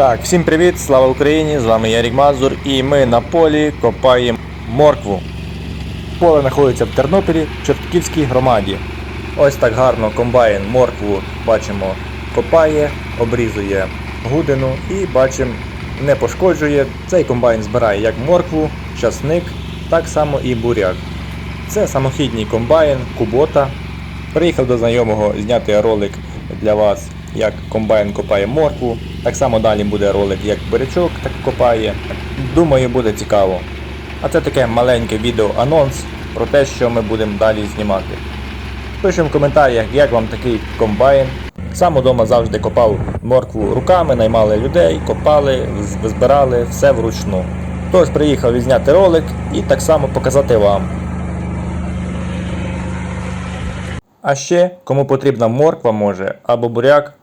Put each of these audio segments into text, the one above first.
Так, всім привіт, слава Україні! З вами Ярік Мазур і ми на полі копаємо моркву. Поле знаходиться в Тернополі, в Чортківській громаді. Ось так гарно комбайн моркву бачимо копає, обрізує гудину і бачимо не пошкоджує. Цей комбайн збирає як моркву, часник, так само і буряк. Це самохідний комбайн Кубота. Приїхав до знайомого зняти ролик для вас, як комбайн копає моркву. Так само далі буде ролик, як бурячок так копає. Думаю, буде цікаво. А це таке маленьке відео анонс про те, що ми будемо далі знімати. Пишемо в коментарях, як вам такий комбайн. Сам удома завжди копав моркву руками, наймали людей, копали, збирали все вручну. Тож приїхав відзняти ролик і так само показати вам. А ще, кому потрібна морква може або буряк,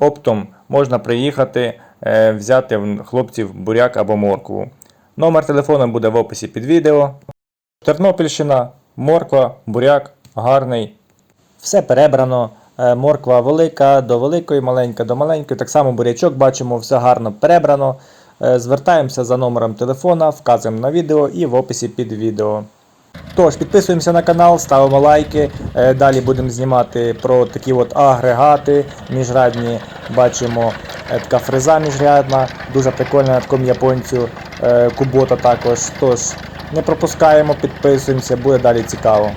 оптом можна приїхати, е, взяти в хлопців буряк або моркву. Номер телефону буде в описі під відео. Тернопільщина, морква, буряк, гарний. Все перебрано. Е, Морква велика до великої, маленька до маленької. Так само бурячок бачимо, все гарно перебрано. Е, Звертаємося за номером телефона, вказуємо на відео і в описі під відео. Тож, підписуємося на канал, ставимо лайки. Е, Далі будемо знімати про такі от агрегати міжрядні. Бачимо е, така фреза міжрядна, дуже прикольна на такому японцю, е, кубота також. Тож не пропускаємо, підписуємося, буде далі цікаво.